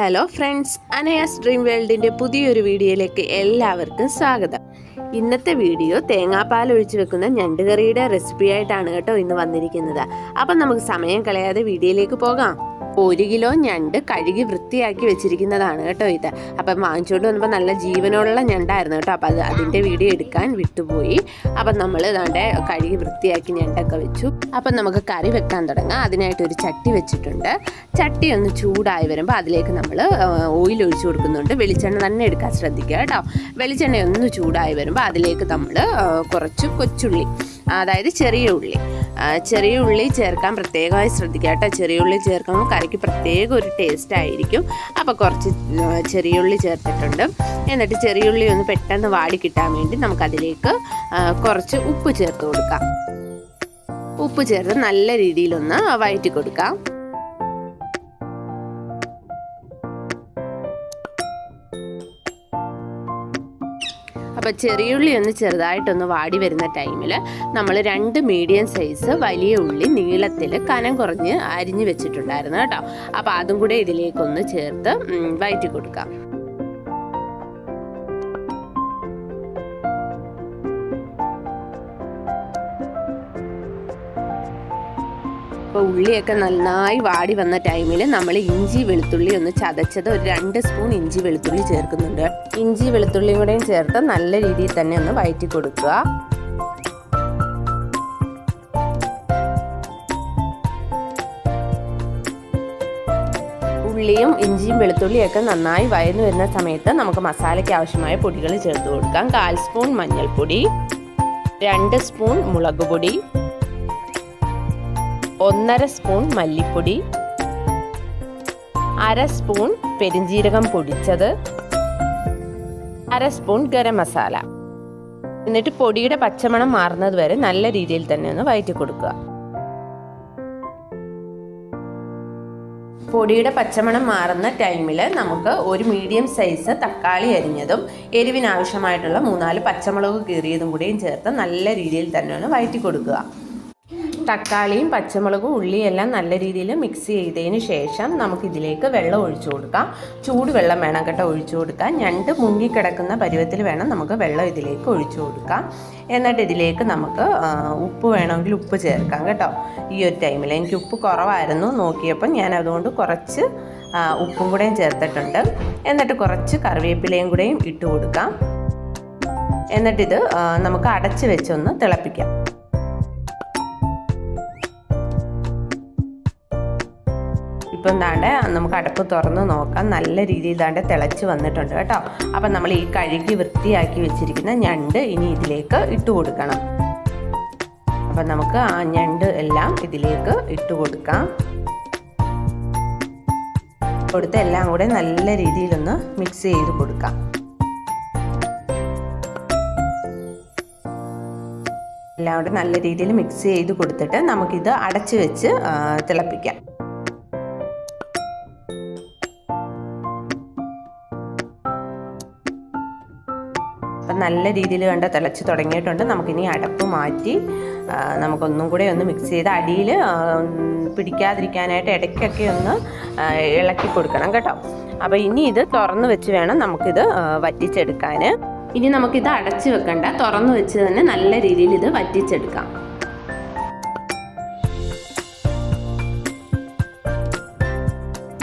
Hello friends Anaya's dream വേൾഡിന്റെ പുതിയൊരു വീഡിയോയിലേക്ക് എല്ലാവർക്കും സ്വാഗതം. ഇന്നത്തെ വീഡിയോ തേങ്ങാപ്പാൽ ഒഴിച്ചു വെക്കുന്ന ഞണ്ടുകറിയുടെ റെസിപ്പി ആയിട്ടാണ് കേട്ടോ ഇന്ന് വന്നിരിക്കുന്നത്. അപ്പം നമുക്ക് സമയം കളയാതെ വീഡിയോയിലേക്ക് പോകാം. ഒരു കിലോ ഞണ്ട് കഴുകി വൃത്തിയാക്കി വെച്ചിരിക്കുന്നതാണ് കേട്ടോ ഇത്. അപ്പം വാങ്ങിച്ചുകൊണ്ട് വന്നപ്പോൾ നല്ല ജീവനുള്ള ഞണ്ടായിരുന്നു കേട്ടോ. അപ്പം അത് അതിന്റെ വീഡിയോ എടുക്കാൻ വിട്ടുപോയി. അപ്പം നമ്മൾ ഇതാണ്ട് കഴുകി വൃത്തിയാക്കി ഞണ്ടൊക്കെ വെച്ചു. അപ്പം നമുക്ക് കറി വെക്കാൻ തുടങ്ങാം. അതിനായിട്ട് ഒരു ചട്ടി വെച്ചിട്ടുണ്ട്. ചട്ടി ഒന്ന് ചൂടായി വരുമ്പോൾ അതിലേക്ക് നമ്മൾ ഓയിൽ ഒഴിച്ചു കൊടുക്കുന്നുണ്ട്. വെളിച്ചെണ്ണ തന്നെ എടുക്കാൻ ശ്രദ്ധിക്കുക കേട്ടോ. വെളിച്ചെണ്ണ ഒന്ന് ചൂടായി വരുമ്പോൾ അതിലേക്ക് നമ്മൾ കുറച്ച് കൊച്ചുള്ളി അതായത് ചെറിയ ഉള്ളി ചെറിയ ഉള്ളി ചേർക്കാൻ പ്രത്യേകമായി ശ്രദ്ധിക്കുക കേട്ടോ. ചെറിയ ഉള്ളി ചേർക്കുമ്പോൾ കറിക്ക് പ്രത്യേക ഒരു ടേസ്റ്റ് ആയിരിക്കും. അപ്പോൾ കുറച്ച് ചെറിയുള്ളി ചേർത്തിട്ടുണ്ട്. എന്നിട്ട് ചെറിയുള്ളി ഒന്ന് പെട്ടെന്ന് വാടി കിട്ടാൻ വേണ്ടി നമുക്കതിലേക്ക് കുറച്ച് ഉപ്പ് ചേർത്ത് കൊടുക്കാം. ഉപ്പ് ചേർത്ത് നല്ല രീതിയിലൊന്ന് വഴറ്റി കൊടുക്കാം. അപ്പോൾ ചെറിയുള്ളി ഒന്ന് ചെറുതായിട്ടൊന്ന് വാടി വരുന്ന ടൈമിൽ നമ്മൾ രണ്ട് മീഡിയം സൈസ് വലിയ ഉള്ളി നീളത്തിൽ കനം കുറഞ്ഞ് അരിഞ്ഞ് വെച്ചിട്ടുണ്ടായിരുന്നു കേട്ടോ. അപ്പോൾ അതും കൂടെ ഇതിലേക്കൊന്ന് ചേർത്ത് വയറ്റി കൊടുക്കാം. അപ്പോൾ ഉള്ളിയൊക്കെ നന്നായി വാടി വന്ന ടൈമിൽ നമ്മൾ ഇഞ്ചി വെളുത്തുള്ളി ഒന്ന് ചതച്ചത് ഒരു രണ്ട് സ്പൂൺ ഇഞ്ചി വെളുത്തുള്ളി ചേർക്കുന്നുണ്ട്. ഇഞ്ചി വെളുത്തുള്ളിയും കൂടെയും ചേർത്ത് നല്ല രീതിയിൽ തന്നെ ഒന്ന് വയറ്റി കൊടുക്കുക. ഉള്ളിയും ഇഞ്ചിയും വെളുത്തുള്ളിയൊക്കെ നന്നായി വയന്നു വരുന്ന സമയത്ത് നമുക്ക് മസാലയ്ക്ക് ആവശ്യമായ പൊടികൾ ചേർത്ത് കൊടുക്കാം. കാൽ സ്പൂൺ മഞ്ഞൾപ്പൊടി രണ്ട് സ്പൂൺ മുളക് പൊടി ഒന്നര സ്പൂൺ മല്ലിപ്പൊടി അര സ്പൂൺ പെരിഞ്ജീരകം പൊടിച്ചത് അര സ്പൂൺ ഗരം മസാല. എന്നിട്ട് പൊടിയുടെ പച്ചമണം മാറുന്നത് വരെ നല്ല രീതിയിൽ തന്നെ ഒന്ന് വയറ്റി കൊടുക്കുക. പൊടിയുടെ പച്ചമണം മാറുന്ന ടൈമിൽ നമുക്ക് ഒരു മീഡിയം സൈസ് തക്കാളി അരിഞ്ഞതും എരിവിനാവശ്യമായിട്ടുള്ള മൂന്നാൽ പച്ചമുളക് കീറിയതും കൂടിയും ചേർത്ത് നല്ല രീതിയിൽ തന്നെ ഒന്ന് വയറ്റി കൊടുക്കുക. തക്കാളിയും പച്ചമുളകും ഉള്ളിയും എല്ലാം നല്ല രീതിയിൽ മിക്സ് ചെയ്തതിന് ശേഷം നമുക്കിതിലേക്ക് വെള്ളം ഒഴിച്ചു കൊടുക്കാം. ചൂട് വെള്ളം വേണം കേട്ടോ ഒഴിച്ചു കൊടുക്കാം ഞണ്ട് മുങ്ങിക്കിടക്കുന്ന പരുവത്തിൽ വേണം നമുക്ക് വെള്ളം ഇതിലേക്ക് ഒഴിച്ചു കൊടുക്കാം. എന്നിട്ട് ഇതിലേക്ക് നമുക്ക് ഉപ്പ് വേണമെങ്കിൽ ഉപ്പ് ചേർക്കാം കേട്ടോ. ഈ ഒരു ടൈമിൽ എനിക്ക് ഉപ്പ് കുറവായിരുന്നു. നോക്കിയപ്പോൾ ഞാൻ അതുകൊണ്ട് കുറച്ച് ഉപ്പും കൂടെയും ചേർത്തിട്ടുണ്ട്. എന്നിട്ട് കുറച്ച് കറിവേപ്പിലയും കൂടെയും ഇട്ട് കൊടുക്കാം. എന്നിട്ടിത് നമുക്ക് അടച്ച് വെച്ചൊന്ന് തിളപ്പിക്കാം. ഇപ്പം താണ്ട് നമുക്ക് അടപ്പ് തുറന്ന് നോക്കാം. നല്ല രീതിയിൽ താണ്ട് തിളച്ച് വന്നിട്ടുണ്ട് കേട്ടോ. അപ്പം നമ്മൾ ഈ കഴുകി വൃത്തിയാക്കി വെച്ചിരിക്കുന്ന ഞണ്ട് ഇനി ഇതിലേക്ക് ഇട്ട് കൊടുക്കണം. അപ്പം നമുക്ക് ആ ഞണ്ട് എല്ലാം ഇതിലേക്ക് ഇട്ട് കൊടുക്കാം. കൊടുത്ത് എല്ലാം കൂടെ നല്ല രീതിയിലൊന്ന് മിക്സ് ചെയ്ത് കൊടുക്കാം. എല്ലാം കൂടെ നല്ല രീതിയിൽ മിക്സ് ചെയ്ത് കൊടുത്തിട്ട് നമുക്കിത് അടച്ച് വെച്ച് തിളപ്പിക്കാം. അപ്പം നല്ല രീതിയിൽ കണ്ട് തിളച്ച് തുടങ്ങിയിട്ടുണ്ട്. നമുക്കിനി അടപ്പ് മാറ്റി നമുക്കൊന്നും കൂടെ ഒന്ന് മിക്സ് ചെയ്ത് അടിയിൽ പിടിക്കാതിരിക്കാനായിട്ട് ഇടയ്ക്കൊക്കെ ഒന്ന് ഇളക്കി കൊടുക്കണം കേട്ടോ. അപ്പോൾ ഇനി ഇത് തുറന്ന് വെച്ച് വേണം നമുക്കിത് വറ്റിച്ചെടുക്കാൻ. ഇനി നമുക്കിത് അടച്ച് വെക്കണ്ട. തുറന്ന് വെച്ച് തന്നെ നല്ല രീതിയിൽ ഇത് വറ്റിച്ചെടുക്കാം.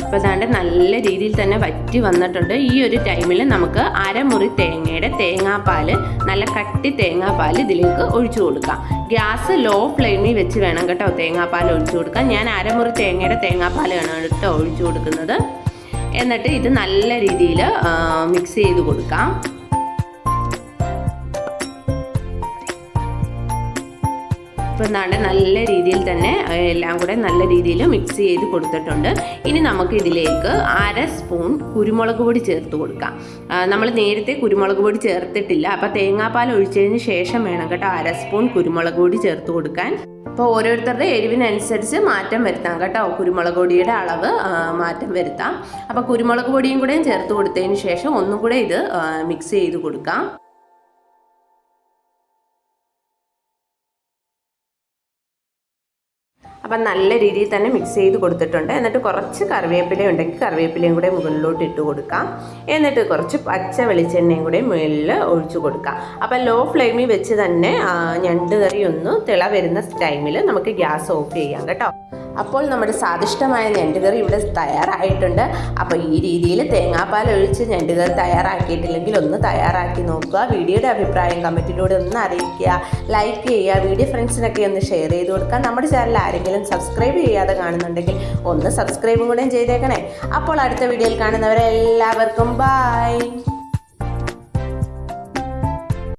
അപ്പോൾ നല്ല രീതിയിൽ തന്നെ വറ്റി വന്നിട്ടുണ്ട്. ഈ ഒരു ടൈമിൽ നമുക്ക് അരമുറി തേങ്ങയുടെ തേങ്ങാപ്പാൽ നല്ല കട്ടി തേങ്ങാപ്പാൽ ഇതിലേക്ക് ഒഴിച്ചു കൊടുക്കാം. ഗ്യാസ് ലോ ഫ്ലെയിമിൽ വെച്ച് വേണം കേട്ടോ തേങ്ങാപ്പാൽ ഒഴിച്ചു കൊടുക്കാൻ. ഞാൻ അരമുറി തേങ്ങയുടെ തേങ്ങാപ്പാൽ തേങ്ങാപ്പാലാണ് കേട്ടോ ഒഴിച്ചു കൊടുക്കുന്നത്. എന്നിട്ട് ഇത് നല്ല രീതിയിൽ മിക്സ് ചെയ്ത് കൊടുക്കാം. ഇപ്പം എന്താണ് നല്ല രീതിയിൽ തന്നെ എല്ലാം കൂടെ നല്ല രീതിയിൽ മിക്സ് ചെയ്ത് കൊടുത്തിട്ടുണ്ട്. ഇനി നമുക്ക് ഇതിലേക്ക് അര സ്പൂൺ കുരുമുളക് പൊടി ചേർത്ത് കൊടുക്കാം. നമ്മൾ നേരത്തെ കുരുമുളക് പൊടി ചേർത്തിട്ടില്ല. അപ്പോൾ തേങ്ങാപ്പാൽ ഒഴിച്ചതിന് ശേഷം വേണം കേട്ടോ അര സ്പൂൺ കുരുമുളക് പൊടി ചേർത്ത് കൊടുക്കാൻ. അപ്പോൾ ഓരോരുത്തരുടെ എരിവിനനുസരിച്ച് മാറ്റം വരുത്താം കേട്ടോ. കുരുമുളക് പൊടിയുടെ അളവ് മാറ്റം വരുത്താം. അപ്പോൾ കുരുമുളക് പൊടിയും കൂടെയും ചേർത്ത് കൊടുത്തതിന് ശേഷം ഒന്നും കൂടെ ഇത് മിക്സ് ചെയ്ത് കൊടുക്കാം. അപ്പം നല്ല രീതിയിൽ തന്നെ മിക്സ് ചെയ്ത് കൊടുത്തിട്ടുണ്ട്. എന്നിട്ട് കുറച്ച് കറിവേപ്പില ഉണ്ടെങ്കിൽ കറിവേപ്പിലയും കൂടെ മുകളിലോട്ട് ഇട്ട് കൊടുക്കാം. എന്നിട്ട് കുറച്ച് പച്ച വെളിച്ചെണ്ണയും കൂടെ മുകളിൽ ഒഴിച്ചു കൊടുക്കാം. അപ്പം ലോ ഫ്ലെയിമിൽ വെച്ച് തന്നെ ഞണ്ട് കറി ഒന്ന് തിള വരുന്ന ടൈമിൽ നമുക്ക് ഗ്യാസ് ഓഫ് ചെയ്യാം കേട്ടോ. അപ്പോൾ നമ്മുടെ സ്വാദിഷ്ടമായ ഞണ്ടുകറി ഇവിടെ തയ്യാറായിട്ടുണ്ട്. അപ്പോൾ ഈ രീതിയിൽ തേങ്ങാപ്പാൽ ഒഴിച്ച് ഞണ്ടുകറി തയ്യാറാക്കിയിട്ടില്ലെങ്കിൽ ഒന്ന് തയ്യാറാക്കി നോക്കുക. വീഡിയോയുടെ അഭിപ്രായം കമന്റിലൂടെ ഒന്ന് അറിയിക്കുക. ലൈക്ക് ചെയ്യുക. വീഡിയോ ഫ്രണ്ട്സിനൊക്കെ ഒന്ന് ഷെയർ ചെയ്ത് കൊടുക്കുക. നമ്മുടെ ചാനൽ ആരെങ്കിലും സബ്സ്ക്രൈബ് ചെയ്യാതെ കാണുന്നുണ്ടെങ്കിൽ ഒന്ന് സബ്സ്ക്രൈബും കൂടെ ചെയ്തേക്കണേ. അപ്പോൾ അടുത്ത വീഡിയോയിൽ കാണുന്നവരെ എല്ലാവർക്കും ബായ്